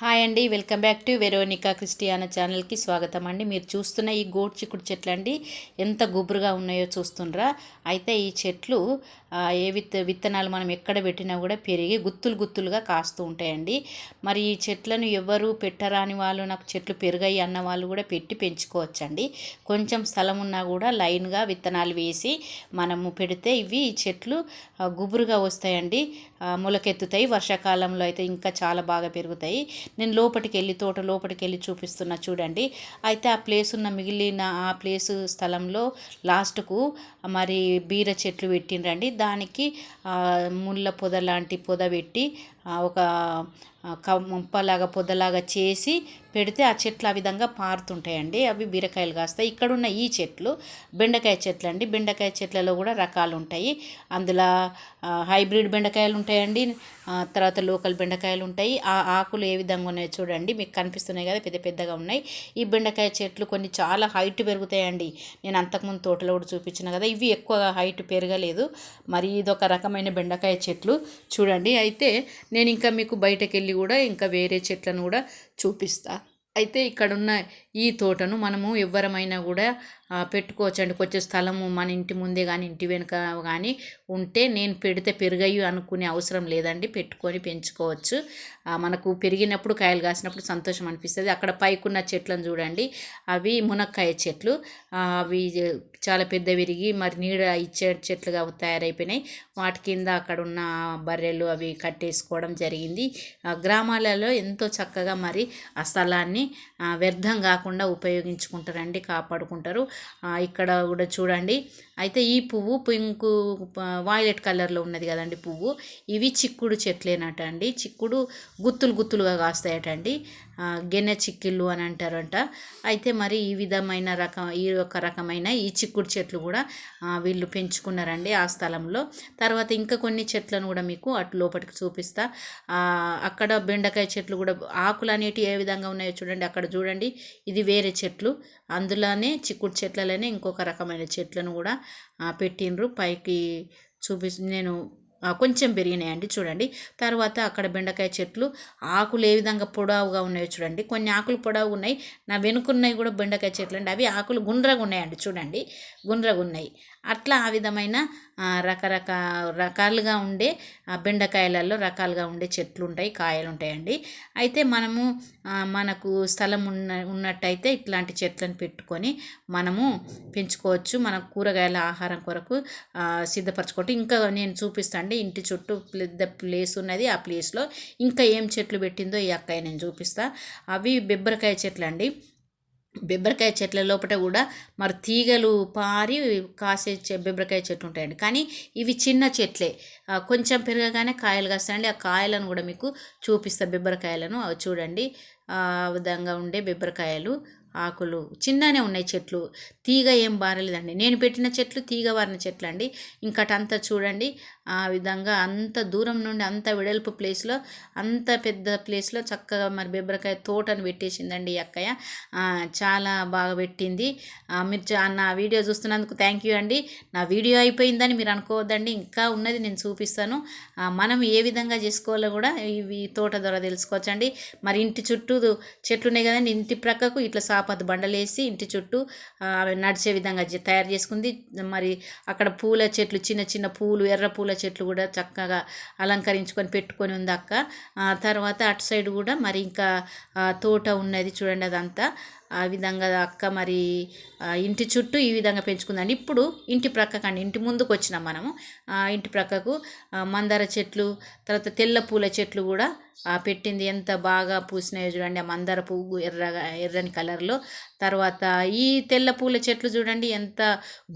Hi అండి welcome back to Veronica Christiana ఛానల్కి స్వాగతం అండి. మీరు చూస్తున్న ఈ గోడ్ చిక్కుడు చెట్లు అండి ఎంత గుబురుగా ఉన్నాయో చూస్తుండ్రా. అయితే ఈ చెట్లు ఏ విత్ విత్తనాలు మనం ఎక్కడ పెట్టినా కూడా పెరిగి గుత్తులు గుత్తులుగా కాస్తూ ఉంటాయండి. మరి ఈ చెట్లను ఎవరు పెట్టరాని వాళ్ళు నాకు చెట్లు పెరిగాయి అన్న వాళ్ళు కూడా పెట్టి పెంచుకోవచ్చండి. కొంచెం స్థలం ఉన్నా కూడా లైన్గా విత్తనాలు వేసి మనము పెడితే ఇవి చెట్లు గుబురుగా వస్తాయండి. మొలకెత్తుతాయి. వర్షాకాలంలో అయితే ఇంకా చాలా బాగా పెరుగుతాయి. నేను లోపలికి వెళ్ళి తోట లోపలికి వెళ్ళి చూపిస్తున్నా చూడండి. అయితే ఆ ప్లేస్ ఉన్న మిగిలిన ఆ ప్లేస్ స్థలంలో లాస్ట్కు మరి బీర చెట్లు పెట్టిండ్రండి. దానికి ముళ్ళ పొద లాంటి పొద పెట్టి ఒక కంపలాగా పొదలాగా చేసి పెడితే ఆ చెట్లు ఆ విధంగా పారుతుంటాయండి. అవి బీరకాయలు కాస్తాయి. ఇక్కడ ఉన్న ఈ చెట్లు బెండకాయ చెట్లు అండి. బెండకాయ చెట్లలో కూడా రకాలు ఉంటాయి అందులో హైబ్రిడ్ బెండకాయలు ఉంటాయండి. తర్వాత లోకల్ బెండకాయలు ఉంటాయి. ఆ ఆకులు ఏ విధంగా ఉన్నాయో చూడండి. మీకు కనిపిస్తున్నాయి కదా పెద్ద పెద్దగా ఉన్నాయి. ఈ బెండకాయ చెట్లు కొన్ని చాలా హైట్ పెరుగుతాయండి. నేను అంతకుముందు తోటలో కూడా చూపించిన కదా ఇవి ఎక్కువ హైట్ పెరగలేదు. మరి ఇదొక రకమైన బెండకాయ చెట్లు. చూడండి. అయితే నేను ఇంకా మీకు బయటకు వెళ్ళి కూడా ఇంకా వేరే చెట్లను కూడా చూపిస్తాను అయితే ఇక్కడున్న ఈ తోటను మనము ఎవ్వరమైనా కూడా పెట్టుకోవచ్చండి కొంచెం స్థలము మన ఇంటి ముందే కానీ ఇంటి వెనుక కానీ ఉంటే నేను పెడితే పెరిగాయి అనుకునే అవసరం లేదండి. పెట్టుకొని పెంచుకోవచ్చు. మనకు పెరిగినప్పుడు కాయలు కాసినప్పుడు సంతోషం అనిపిస్తుంది. అక్కడ పైకున్న చెట్లను చూడండి. అవి మునక్కాయ చెట్లు. అవి చాలా పెద్ద విరిగి మరి నీడ ఇచ్చే చెట్లుగా తయారైపోయినాయి. వాటి కింద అక్కడ ఉన్న బర్రెలు అవి కట్టేసుకోవడం జరిగింది. గ్రామాలలో ఎంతో చక్కగా మరి ఆ స్థలాన్ని వ్యర్థం కాకుండా ఉపయోగించుకుంటారండి కాపాడుకుంటారు. ఇక్కడ కూడా చూడండి. అయితే ఈ పువ్వు పింక్ వాయిలెట్ కలర్లో ఉన్నది కదండి పువ్వు. ఇవి చిక్కుడు చెట్లేనట అండి. చిక్కుడు గుత్తులు గుత్తులుగా కాస్తాయట గెన్నె చిక్కిళ్ళు అని అంటారంట. అయితే మరి ఈ విధమైన రకం ఈ ఒక రకమైన ఈ చిక్కుడు చెట్లు కూడా వీళ్ళు పెంచుకున్నారండి ఆ స్థలంలో. తర్వాత ఇంకా కొన్ని చెట్లను కూడా మీకు అటు లోపలికి చూపిస్తా. అక్కడ బెండకాయ చెట్లు కూడా ఆకులు అనేటివి ఏ విధంగా ఉన్నాయో చూడండి. అక్కడ చూడండి ఇది వేరే చెట్లు. అందులోనే చిక్కుడు చెట్లలోనే ఇంకొక రకమైన చెట్లను కూడా పెట్టిండ్రు. పైకి చూపి నేను కొంచెం పెరిగినాయండి చూడండి. తర్వాత అక్కడ బెండకాయ చెట్లు ఆకులు ఏ విధంగా పొడవుగా ఉన్నాయో చూడండి. కొన్ని ఆకులు పొడవుగా ఉన్నాయి. నా వెనుకున్నవి కూడా బెండకాయ చెట్లు అండి. అవి ఆకులు గుండ్రగా ఉన్నాయండి చూడండి. గుండ్రగా ఉన్నాయి. అట్లా ఆ విధమైన రకరక రకాలుగా ఉండే బెండకాయలలో రకాలుగా ఉండే చెట్లు ఉంటాయి కాయలు ఉంటాయండి అయితే మనము మనకు స్థలం ఉన్న ఉన్నట్టయితే ఇట్లాంటి చెట్లను పెట్టుకొని మనము పెంచుకోవచ్చు. మన కూరగాయల ఆహారం కొరకు ఆ, సిద్ధపరచుకోవటం ఇంకా నేను చూపిస్తాండి ఇంటి చుట్టూ పెద్ద ప్లేస్ ఉన్నది. ఆ ప్లేస్లో ఇంకా ఏం చెట్లు పెట్టిందో ఈ అక్కయ్య నేను చూపిస్తా. అవి బెబ్బరకాయ చెట్లు అండి బెబ్బరకాయ చెట్ల లోపల కూడా మరి తీగలు పారి కాసే బెబ్బరికాయ బెబ్బరకాయ చెట్లు ఉంటాయండి. కానీ ఇవి చిన్న చెట్లే. కొంచెం పెరగగానే కాయలు కాస్తాయండి. ఆ కాయలను కూడా మీకు చూపిస్తా. బెబ్బరకాయలను. అవి చూడండి. ఆ విధంగా ఉండే బెబ్బరకాయలు. ఆకులు చిన్ననే ఉన్నాయి చెట్లు. తీగ ఏం బారలేదండి. నేను పెట్టిన చెట్లు తీగ బారిన చెట్లు అండి ఇంకటంతా చూడండి. ఆ విధంగా అంత దూరం నుండి అంత వెడల్పు ప్లేస్లో అంత పెద్ద ప్లేస్లో చక్కగా మరి బెబ్బరకాయ తోటను పెట్టేసిందండి ఈ అక్కయ్య. చాలా బాగా పెట్టింది. మీరు నా వీడియో చూస్తున్నందుకు థ్యాంక్ యూ అండి. నా వీడియో అయిపోయిందని మీరు అనుకోవద్దండి. ఇంకా ఉన్నది నేను చూపిస్తాను. మనం ఏ విధంగా చేసుకోవాలో కూడా ఇవి తోట ద్వారా తెలుసుకోవచ్చండి. మరి ఇంటి చుట్టూ చెట్లు ఉన్నాయి కదండి. ఇంటి ప్రక్కకు ఇట్లా సాపత్ బండలేసి ఇంటి చుట్టూ నడిచే విధంగా తయారు చేసుకుంది. మరి అక్కడ పూల చెట్లు చిన్న చిన్న పూలు ఎర్ర పూల చెట్లు కూడా చక్కగా అలంకరించుకొని పెట్టుకొని ఉంది అక్క ఆ, తర్వాత అటు సైడ్ కూడా మరి ఇంకా తోట ఉన్నది చూడండి అదంతా. ఆ విధంగా అక్క మరి ఇంటి చుట్టూ ఈ విధంగా పెంచుకుందండి. ఇప్పుడు ఇంటి ప్రక్కకండి ఇంటి ముందుకు వచ్చినాం మనము ఇంటి ప్రక్కకు మందార చెట్లు తర్వాత తెల్ల పూల చెట్లు కూడా ఆ, పెట్టింది. ఎంత బాగా పూసినాయో చూడండి ఆ మందార పువ్వు ఎర్రగా ఎర్రని కలర్లో. తర్వాత ఈ తెల్ల పూల చెట్లు చూడండి ఎంత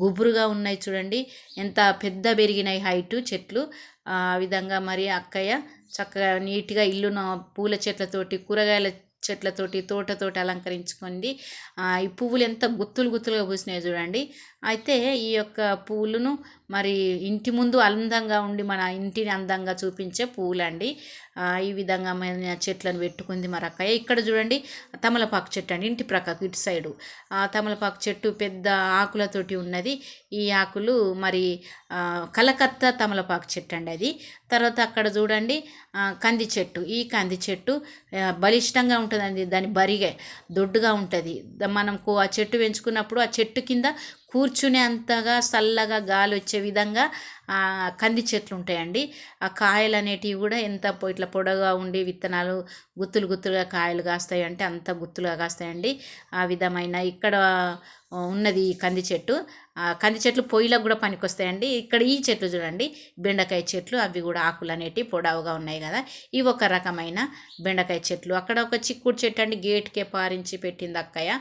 గుబురుగా ఉన్నాయి చూడండి. ఎంత పెద్ద పెరిగినాయి హైటు చెట్లు. ఆ విధంగా మరి అక్కయ్య చక్కగా నీట్గా ఇల్లును పూల చెట్లతోటి కూరగాయల చెట్లతోటి తోటతోటి అలంకరించుకుంది ఈ పువ్వులు ఎంత గుత్తులు గుత్తులుగా పూసినాయో చూడండి. అయితే ఈ యొక్క పూలను మరి ఇంటి ముందు అందంగా ఉండి మన ఇంటిని అందంగా చూపించే పూలండి. ఈ విధంగా మన చెట్లను పెట్టుకుంది మరి అక్కయ్య ఇక్కడ చూడండి తమలపాకు చెట్టు అండి ఇంటి ప్రక్కకు ఇటు సైడు. ఆ తమలపాకు చెట్టు పెద్ద ఆకులతోటి ఉన్నది. ఈ ఆకులు మరి కలకత్తా తమలపాకు చెట్టు అండి అది. తర్వాత అక్కడ చూడండి కంది చెట్టు. ఈ కంది చెట్టు బలిష్టంగా ఉంటుందండి. దాని బరిగే దొడ్డుగా ఉంటుంది. మనం కో- ఆ చెట్టు పెంచుకున్నప్పుడు ఆ చెట్టు కింద కూర్చునే అంతగా చల్లగా గాలి వచ్చే విధంగా కంది చెట్లు ఉంటాయండి. ఆ కాయలు అనేటివి కూడా ఎంత ఇట్లా పొడగా ఉండి విత్తనాలు గుత్తులు గుత్తులుగా కాయలు కాస్తాయి అంటే అంత గుత్తులుగా కాస్తాయండి. ఆ విధమైన ఇక్కడ ఉన్నది ఈ కంది చెట్టు. కంది చెట్లు పొయ్యిలకు కూడా పనికొస్తాయండి. ఇక్కడ ఈ చెట్లు చూడండి బెండకాయ చెట్లు అవి కూడా ఆకులు అనేటివి పొడవుగా ఉన్నాయి కదా. ఇవి ఒక రకమైన బెండకాయ చెట్లు. అక్కడ ఒక చిక్కుడు చెట్టు అండి గేట్కే పారించి పెట్టింది అక్కయ్య.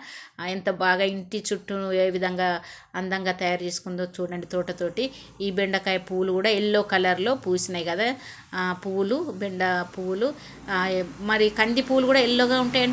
ఎంత బాగా ఇంటి చుట్టూ ఏ విధంగా అందంగా తయారు చేసుకుందో చూడండి తోటతోటి. ఈ బెండకాయ పువ్వులు కూడా ఎల్లో కలర్లో పూసినాయి కదా. పువ్వులు బెండ పువ్వులు మరి కంది పువ్వులు కూడా ఎల్లోగా ఉంటాయండి.